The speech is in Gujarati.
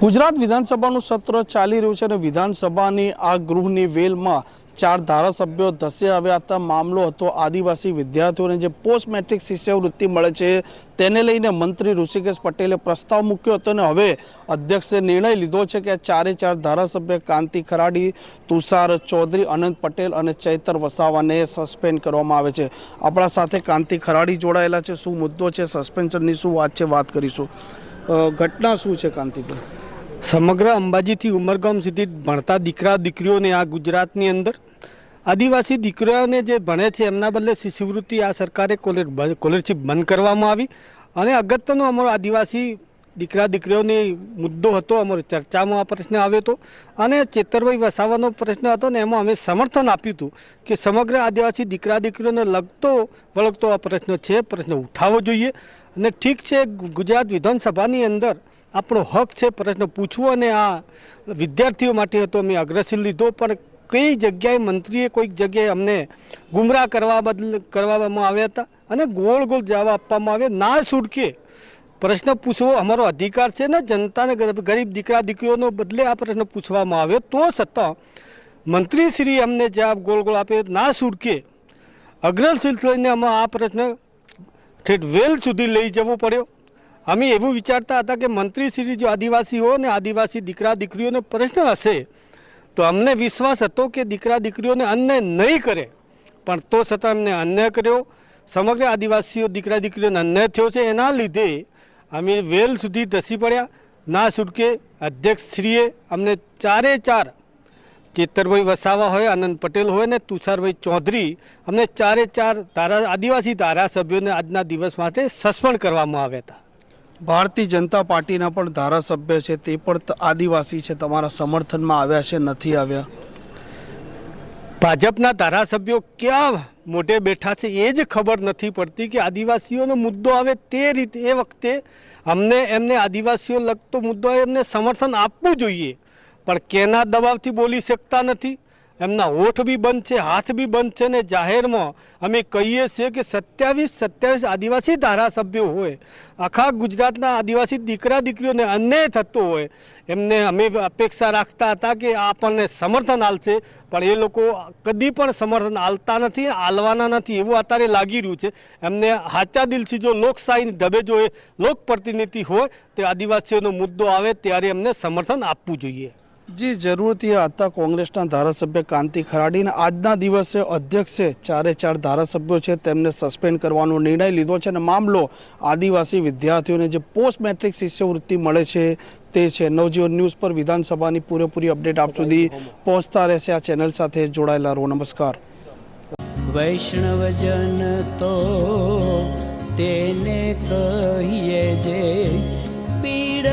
ગુજરાત વિધાનસભાનું સત્ર ચાલી રહ્યું છે અને વિધાનસભાની આ ગૃહની વેલમાં ચાર ધારાસભ્યો ધસે આવ્યા હતા. મામલો હતો આદિવાસી વિદ્યાર્થીઓને જે પોસ્ટ મેટ્રિક શિષ્યવૃત્તિ મળે છે તેને લઈને મંત્રી ઋષિકેશ પટેલે પ્રસ્તાવ મૂક્યો હતો અને હવે અધ્યક્ષે નિર્ણય લીધો છે કે આ ચારે ચાર ધારાસભ્ય કાંતિ ખરાડી, તુષાર ચૌધરી, અનંત પટેલ અને ચૈતર વસાવાને સસ્પેન્ડ કરવામાં આવે છે. આપણા સાથે કાંતિ ખરાડી જોડાયેલા છે. શું મુદ્દો છે? સસ્પેન્શનની શું વાત છે? વાત કરીશું. ઘટના શું છે કાંતિભાઈ? સમગ્ર અંબાજીથી ઉમરગામ સુધી ભણતા દીકરા, દીકરીઓને આ ગુજરાતની અંદર. આદિવાસી દીકરીઓને જે ભણે છે, એમના બદલે શિષ્યવૃત્તિ આ સરકારે કોલેજ કોલેજશીપ બંધ કરવામાં આવી. અને અગત્યનો અમારો આદિવાસી દીકરા, દીકરીઓને મુદ્દો હતો, અમારો ચર્ચામાં આ પ્રશ્ન આવ્યો હતો. અને ચેતરભાઈ વસાવાનો પ્રશ્ન હતો ને, એમાં અમે સમર્થન આપ્યું હતું કે સમગ્ર આદિવાસી દીકરા, દીકરીઓને લગતો, વળગતો આ પ્રશ્ન છે. પ્રશ્ન ઉઠાવવો જોઈએ. અને ઠીક છે, ગુજરાત વિધાનસભાની અંદર આપણો હક છે પ્રશ્ન પૂછવો અને આ વિદ્યાર્થીઓ માટે હતો અમે અગ્રસર લીધો. પણ કઈ જગ્યાએ મંત્રીએ કોઈક જગ્યાએ અમને ગુમરાહ કરવા બદલ કરવામાં આવ્યા હતા અને ગોળ ગોળ જવાબ આપવામાં આવે ના છૂટકે પ્રશ્ન પૂછવો અમારો અધિકાર છે ને જનતાને ગરીબ દીકરા દીકરીઓનો બદલે આ પ્રશ્ન પૂછવામાં આવ્યો. તો છતાં મંત્રીશ્રી અમને જવાબ ગોળ ગોળ આપ્યો. ના છૂટકે અગ્રશીલ લઈને અમે આ પ્રશ્ન ઠેઠ વેલ સુધી લઈ જવો પડ્યો. અમે એવું વિચારતા હતા કે મંત્રીશ્રી જો આદિવાસીઓ ને આદિવાસી દીકરા દીકરીઓનો પ્રશ્ન હશે, તો અમને વિશ્વાસ હતો કે દીકરા દીકરીઓને અન્યાય નહીં કરે. પણ તો છતાં અમને અન્યાય કર્યો. સમગ્ર આદિવાસીઓ દીકરા દીકરીઓને અન્યાય થયો છે. એના લીધે અમે વેલ સુધી ધસી પડ્યા. ના છૂટકે અધ્યક્ષશ્રીએ અમને ચારે ચાર ચેતરભાઈ વસાવા હોય, આનંદ પટેલ હોય ને તુષારભાઈ ચૌધરી અમને ચારે ચાર ધારા, આદિવાસી ધારાસભ્યોને આજના દિવસ માટે સસ્પેન્ડ કરવામાં આવ્યા હતા. ભારતીય જનતા પાર્ટીના પણ ધારાસભ્ય છે તે પણ આદિવાસી છે, તમારા સમર્થનમાં આવ્યા છે, નથી આવ્યા? ભાજપના ધારાસભ્યો ક્યાં મોઢે બેઠા છે એ જ ખબર નથી પડતી કે આદિવાસીઓનો મુદ્દો આવે તે રીતે, એ વખતે અમને, એમને આદિવાસીઓ લગતો મુદ્દો એમને સમર્થન આપવું જોઈએ. પણ કેના દબાવથી બોલી શકતા નથી? એમના હોઠ બી બંધ છે, હાથ બી બંધ છે ને જાહેરમાં અમે કહીએ છીએ કે સત્યાવીસ સત્યાવીસ આદિવાસી ધારાસભ્યો હોય, આખા ગુજરાતના આદિવાસી દીકરા દીકરીઓને અન્યાય થતો હોય, એમને અમે અપેક્ષા રાખતા હતા કે આપણને સમર્થન આલશે, પણ એ લોકો કદી પણ સમર્થન આલતા નથી, આલવાના નથી, એવું અત્યારે લાગી રહ્યું છે. એમને હાચા દિલથી જો લોકશાહીની ઢબે જો એ લોકપ્રતિનિધિ હોય, તે આદિવાસીઓનો મુદ્દો આવે, ત્યારે એમને સમર્થન આપવું જોઈએ. જી જરૂરથી આજના કોંગ્રેસના ધારાસભ્ય કાંતિ ખરાડીને આજના દિવસે અધ્યક્ષે ચારે ચાર ધારાસભ્યો છે તેમને સસ્પેન્ડ કરવાનો નિર્ણય લીધો છે અને મામલો આદિવાસી વિદ્યાર્થીઓને જે પોસ્ટ મેટ્રિક શિષ્યવૃત્તિ મળે છે તે છે. નવજીવન ન્યૂઝ પર વિધાનસભાની પૂરેપૂરી અપડેટ આપ સુધી પહોંચતા રહેશે. આ ચેનલ સાથે જોડાયેલા રહો. નમસ્કાર. વૈષ્ણવજન તો તેને કહીએ જે પીડ